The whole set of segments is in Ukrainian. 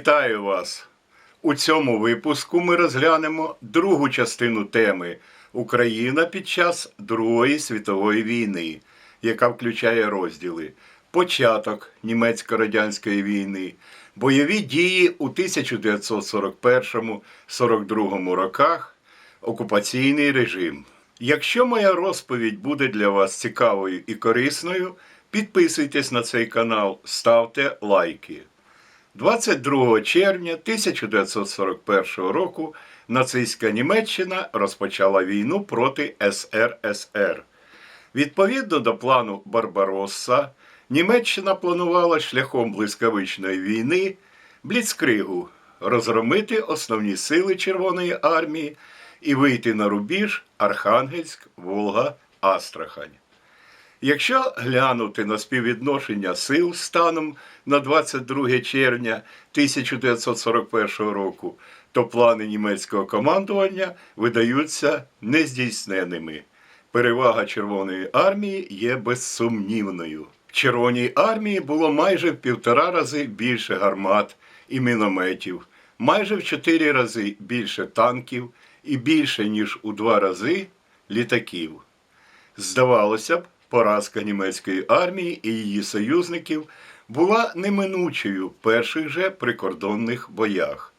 Вітаю вас! У цьому випуску ми розглянемо другу частину теми Україна під час Другої світової війни, яка включає розділи Початок німецько-радянської війни, бойові дії у 1941-42 роках, окупаційний режим. Якщо моя розповідь буде для вас цікавою і корисною, підписуйтесь на цей канал, ставте лайки. 22 червня 1941 року нацистська Німеччина розпочала війну проти СРСР. Відповідно до плану Барбаросса, Німеччина планувала шляхом блискавичної війни бліцкригу розгромити основні сили Червоної армії і вийти на рубіж Архангельськ, Волга, Астрахань. Якщо глянути на співвідношення сил станом на 22 червня 1941 року, то плани німецького командування видаються нездійсненими. Перевага Червоної армії є безсумнівною. В Червоній армії було майже в півтора рази більше гармат і мінометів, майже в чотири рази більше танків і більше ніж у два рази літаків. Здавалося б, поразка німецької армії і її союзників була неминучою в перших же прикордонних боях.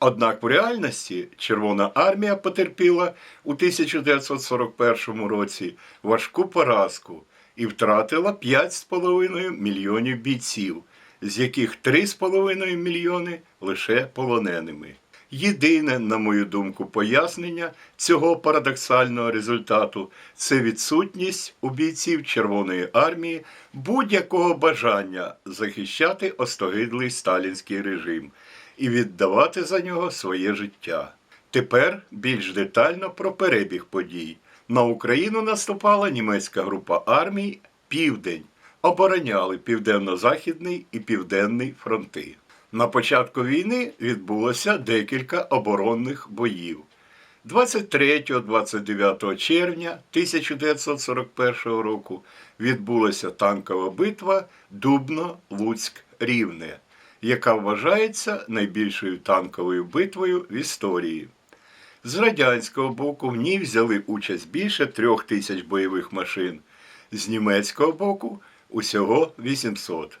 Однак в реальності Червона армія потерпіла у 1941 році важку поразку і втратила 5,5 мільйонів бійців, з яких 3,5 мільйони лише полоненими. Єдине, на мою думку, пояснення цього парадоксального результату це відсутність у бійців Червоної армії будь-якого бажання захищати остогидлий сталінський режим і віддавати за нього своє життя. Тепер більш детально про перебіг подій. На Україну наступала німецька група армій Південь, обороняли Південно-Західний і Південний фронти. На початку війни відбулося декілька оборонних боїв. 23-29 червня 1941 року відбулася танкова битва Дубно-Луцьк-Рівне, яка вважається найбільшою танковою битвою в історії. З радянського боку в ній взяли участь більше трьох тисяч бойових машин, з німецького боку усього 800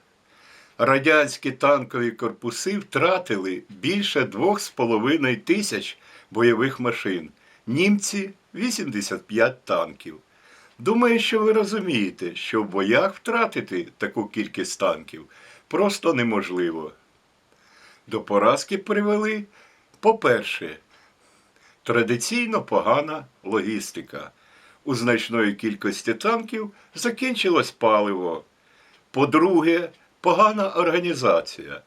радянські танкові корпуси втратили більше 2,5 тисяч бойових машин, німці 85 танків. Думаю, що ви розумієте, що в боях втратити таку кількість танків просто неможливо. До поразки привели, по-перше, традиційно погана логістика. У значної кількості танків закінчилось паливо. По-друге, погана організація.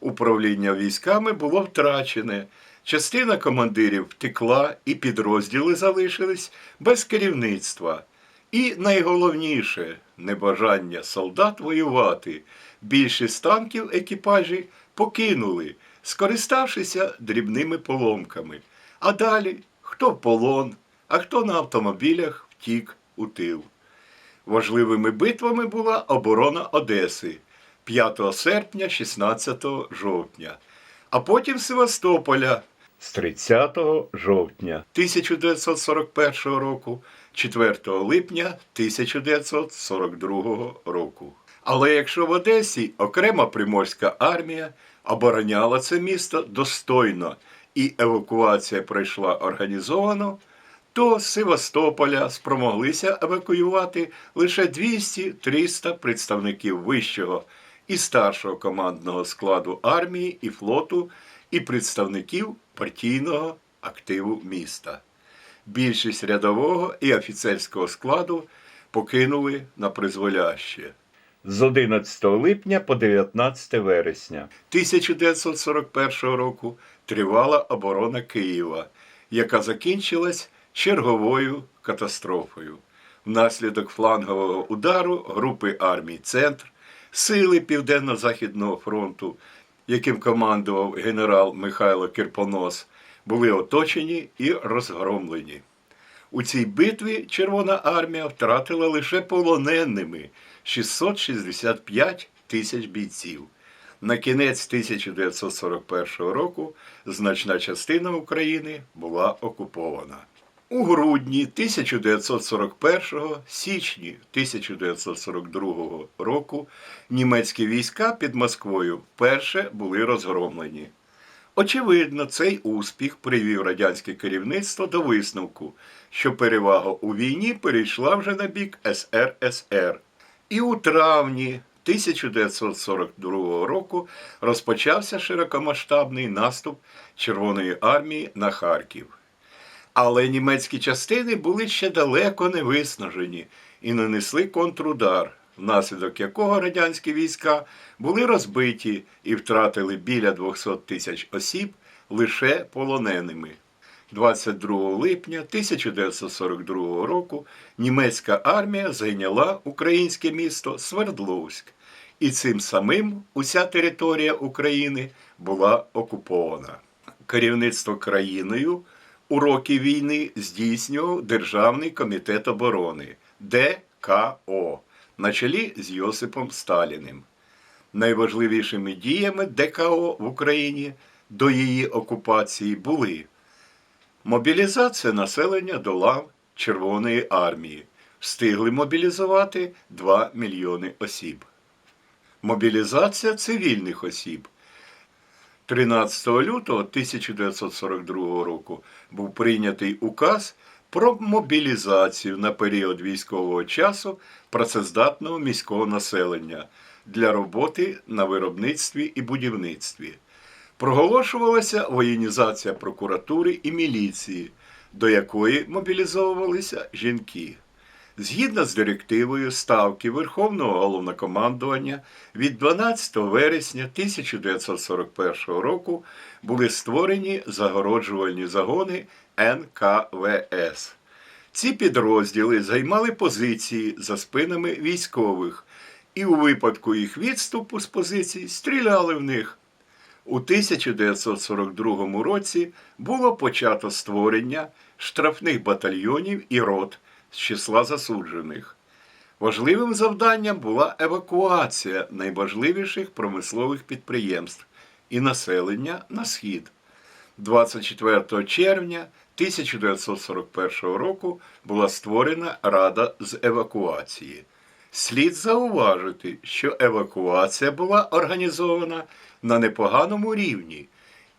Управління військами було втрачене, частина командирів втекла і підрозділи залишились без керівництва. І найголовніше небажання солдат воювати. Більшість танків екіпажі покинули, скориставшися дрібними поломками. А далі хто в полон, а хто на автомобілях втік у тил. Важливими битвами була оборона Одеси 5 серпня, 16 жовтня, а потім Севастополя з 30 жовтня 1941 року, 4 липня 1942 року. Але якщо в Одесі окрема приморська армія обороняла це місто достойно і евакуація пройшла організовано, то з Севастополя спромоглися евакуювати лише 200-300 представників вищого і старшого командного складу армії і флоту і представників партійного активу міста. Більшість рядового і офіцерського складу покинули на призволяще. З 11 липня по 19 вересня 1941 року тривала оборона Києва, яка закінчилась черговою катастрофою. Внаслідок флангового удару групи армій Центр, сили Південно-Західного фронту, яким командував генерал Михайло Кирпонос, були оточені і розгромлені. У цій битві Червона армія втратила лише полоненими 665 тисяч бійців. На кінець 1941 року значна частина України була окупована. У грудні 1941 січні 1942 року німецькі війська під Москвою вперше були розгромлені. Очевидно, цей успіх привів радянське керівництво до висновку, що перевага у війні перейшла вже на бік СРСР. І у травні 1942 року розпочався широкомасштабний наступ Червоної армії на Харків. Але німецькі частини були ще далеко не виснажені і нанесли контрудар, внаслідок якого радянські війська були розбиті і втратили біля 200 тисяч осіб лише полоненими. 22 липня 1942 року німецька армія зайняла українське місто Свердловськ, і цим самим уся територія України була окупована. Керівництво країною у роки війни здійснював Державний комітет оборони ДКО на чолі з Йосипом Сталіним. Найважливішими діями ДКО в Україні до її окупації були мобілізація населення до лав Червоної армії. Встигли мобілізувати 2 мільйони осіб. Мобілізація цивільних осіб. 13 лютого 1942 року був прийнятий указ про мобілізацію на період військового часу працездатного міського населення для роботи на виробництві і будівництві. Проголошувалася воєнізація прокуратури і міліції, до якої мобілізовувалися жінки. Згідно з директивою Ставки Верховного головнокомандування від 12 вересня 1941 року були створені загороджувальні загони НКВС. Ці підрозділи займали позиції за спинами військових і у випадку їх відступу з позицій стріляли в них. У 1942 році було почато створення штрафних батальйонів і рот з числа засуджених. Важливим завданням була евакуація найважливіших промислових підприємств і населення на схід. 24 червня 1941 року була створена Рада з евакуації. Слід зауважити, що евакуація була організована на непоганому рівні,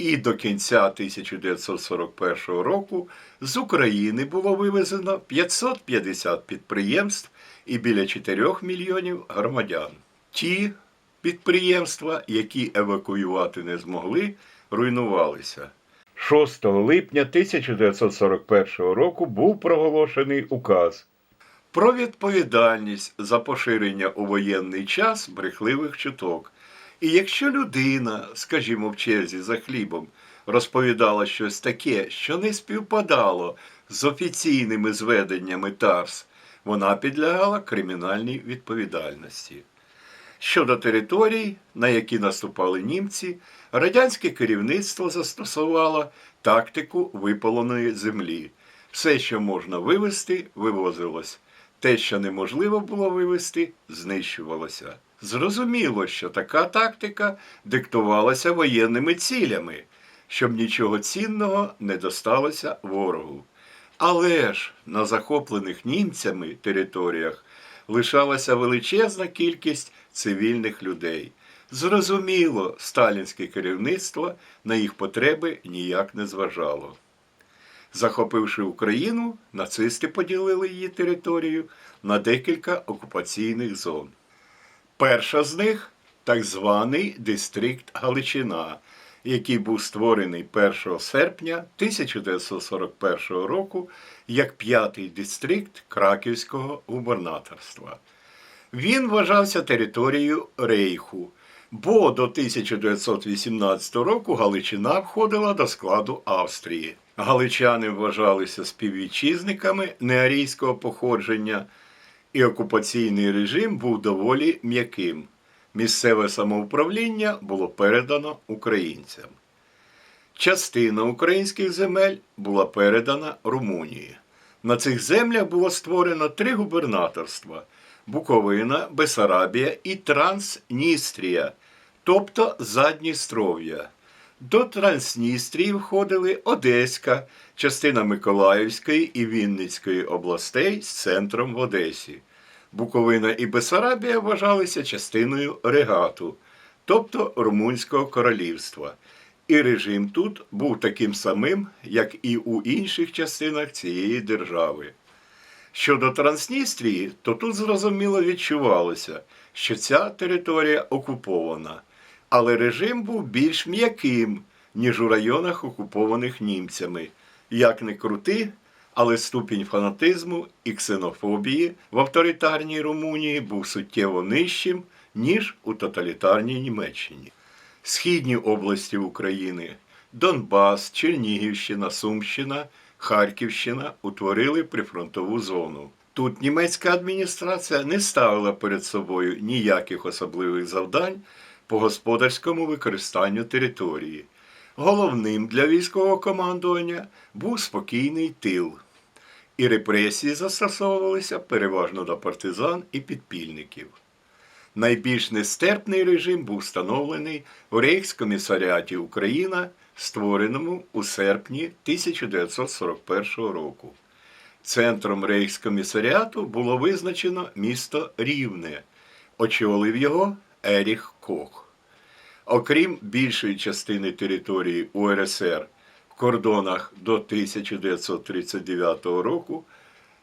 і до кінця 1941 року з України було вивезено 550 підприємств і біля 4 мільйонів громадян. Ті підприємства, які евакуювати не змогли, руйнувалися. 6 липня 1941 року був проголошений указ про відповідальність за поширення у воєнний час брехливих чуток. І якщо людина, скажімо, в черзі за хлібом, розповідала щось таке, що не співпадало з офіційними зведеннями ТАРС, вона підлягала кримінальній відповідальності. Щодо територій, на які наступали німці, радянське керівництво застосувало тактику випаленої землі. Все, що можна вивезти, вивозилось. Те, що неможливо було вивезти, знищувалося. Зрозуміло, що така тактика диктувалася воєнними цілями, щоб нічого цінного не досталося ворогу. Але ж на захоплених німцями територіях лишалася величезна кількість цивільних людей. Зрозуміло, сталінське керівництво на їх потреби ніяк не зважало. Захопивши Україну, нацисти поділили її територію на декілька окупаційних зон. Перша з них так званий дистрикт Галичина, який був створений 1 серпня 1941 року як п'ятий дистрикт Краківського губернаторства. Він вважався територією Рейху, бо до 1918 року Галичина входила до складу Австрії. Галичани вважалися співвітчизниками неарійського походження, і окупаційний режим був доволі м'яким. Місцеве самоуправління було передано українцям. Частина українських земель була передана Румунії. На цих землях було створено три губернаторства Буковина, Бесарабія і Трансністрія. тобто Задністров'я. До Трансністрії входили Одеська, частина Миколаївської і Вінницької областей з центром в Одесі. Буковина і Бесарабія вважалися частиною регату, тобто Румунського королівства. І режим тут був таким самим, як і у інших частинах цієї держави. Щодо Трансністрії, то тут зрозуміло відчувалося, що ця територія окупована, але режим був більш м'яким, ніж у районах, окупованих німцями. Як не крути, але ступінь фанатизму і ксенофобії в авторитарній Румунії був суттєво нижчим, ніж у тоталітарній Німеччині. Східні області України Донбас, Чернігівщина, Сумщина, Харківщина утворили прифронтову зону. Тут німецька адміністрація не ставила перед собою ніяких особливих завдань по господарському використанню території. Головним для військового командування був спокійний тил, і репресії застосовувалися переважно до партизан і підпільників. Найбільш нестерпний режим був встановлений у Рейхскомісаріаті Україна, створеному у серпні 1941 року. Центром Рейхскомісаріату було визначено місто Рівне. Очолив його Еріх Кох. Окрім більшої частини території УРСР в кордонах до 1939 року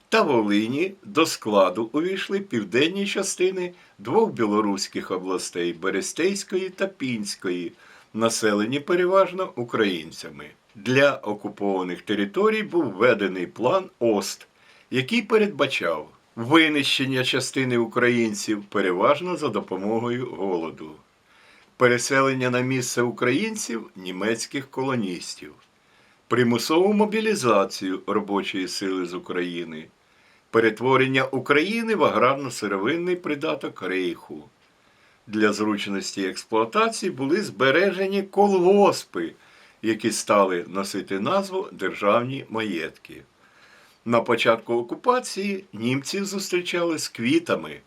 та Волині до складу увійшли південні частини двох білоруських областей Берестейської та Пінської, населені переважно українцями. Для окупованих територій був введений план ОСТ, який передбачав винищення частини українців переважно за допомогою голоду, переселення на місце українців німецьких колоністів, примусову мобілізацію робочої сили з України, перетворення України в аграрно-сировинний придаток рейху. Для зручності експлуатації були збережені колгоспи, які стали носити назву державні маєтки. На початку окупації німців зустрічали з квітами.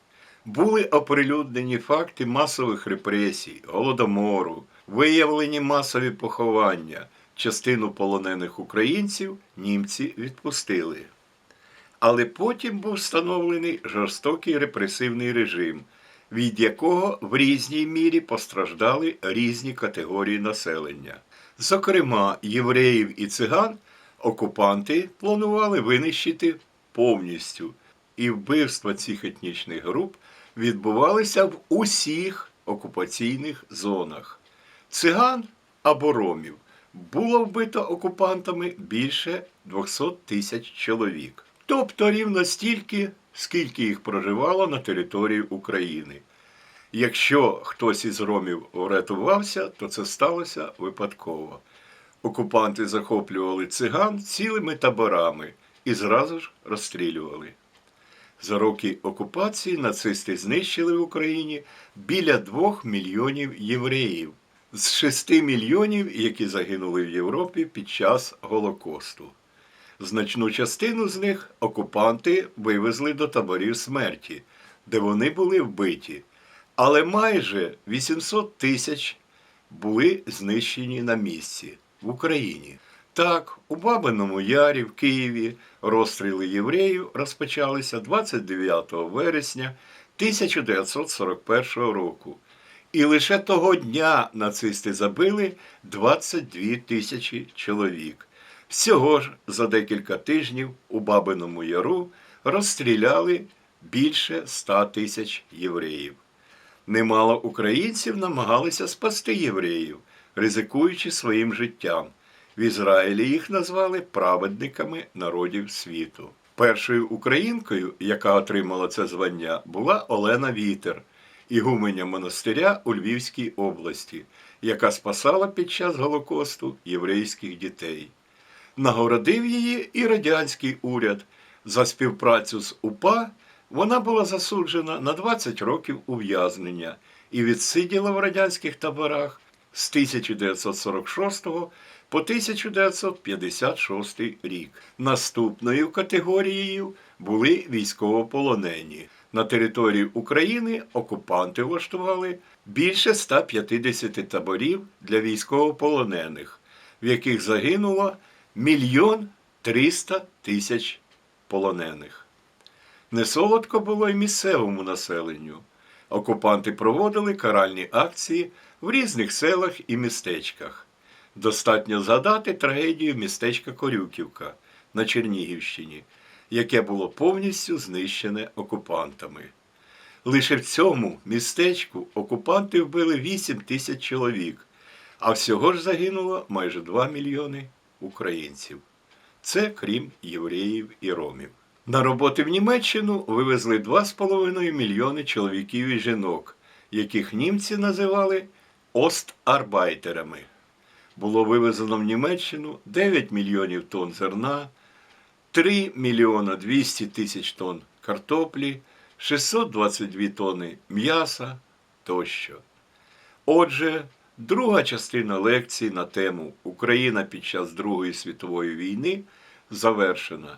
Були оприлюднені факти масових репресій, голодомору, виявлені масові поховання. Частину полонених українців німці відпустили. Але потім був встановлений жорстокий репресивний режим, від якого в різній мірі постраждали різні категорії населення. Зокрема, євреїв і циган окупанти планували винищити повністю, і вбивства цих етнічних груп відбувалися в усіх окупаційних зонах. Циган або ромів було вбито окупантами більше 200 тисяч чоловік, тобто рівно стільки, скільки їх проживало на території України. Якщо хтось із ромів врятувався, то це сталося випадково. Окупанти захоплювали циган цілими таборами і зразу ж розстрілювали. За роки окупації нацисти знищили в Україні біля 2 мільйонів євреїв з 6 мільйонів, які загинули в Європі під час Голокосту. Значну частину з них окупанти вивезли до таборів смерті, де вони були вбиті. Але майже 800 тисяч були знищені на місці в Україні. Так, у Бабиному Ярі в Києві розстріли євреїв розпочалися 29 вересня 1941 року. І лише того дня нацисти забили 22 тисячі чоловік. Всього ж за декілька тижнів у Бабиному Яру розстріляли більше 100 тисяч євреїв. Немало українців намагалися спасти євреїв, ризикуючи своїм життям. В Ізраїлі їх назвали праведниками народів світу. Першою українкою, яка отримала це звання, була Олена Вітер, ігуменя монастиря у Львівській області, яка спасала під час Голокосту єврейських дітей. Нагородив її і радянський уряд за співпрацю з УПА. Вона була засуджена на 20 років ув'язнення і відсиділа в радянських таборах з 1946 по 1956 рік. Наступною категорією були військовополонені. На території України окупанти влаштували більше 150 таборів для військовополонених, в яких загинуло мільйон 300 тисяч полонених. Несолодко було й місцевому населенню. Окупанти проводили каральні акції в різних селах і містечках. Достатньо згадати трагедію містечка Корюківка на Чернігівщині, яке було повністю знищене окупантами. Лише в цьому містечку окупанти вбили 8 тисяч чоловік, а всього ж загинуло майже 2 мільйони українців. Це крім євреїв і ромів. На роботи в Німеччину вивезли 2,5 мільйони чоловіків і жінок, яких німці називали остарбайтерами. Було вивезено в Німеччину 9 мільйонів тонн зерна, 3 мільйона 200 тисяч тонн картоплі, 622 тонни м'яса тощо. Отже, друга частина лекції на тему Україна під час Другої світової війни завершена.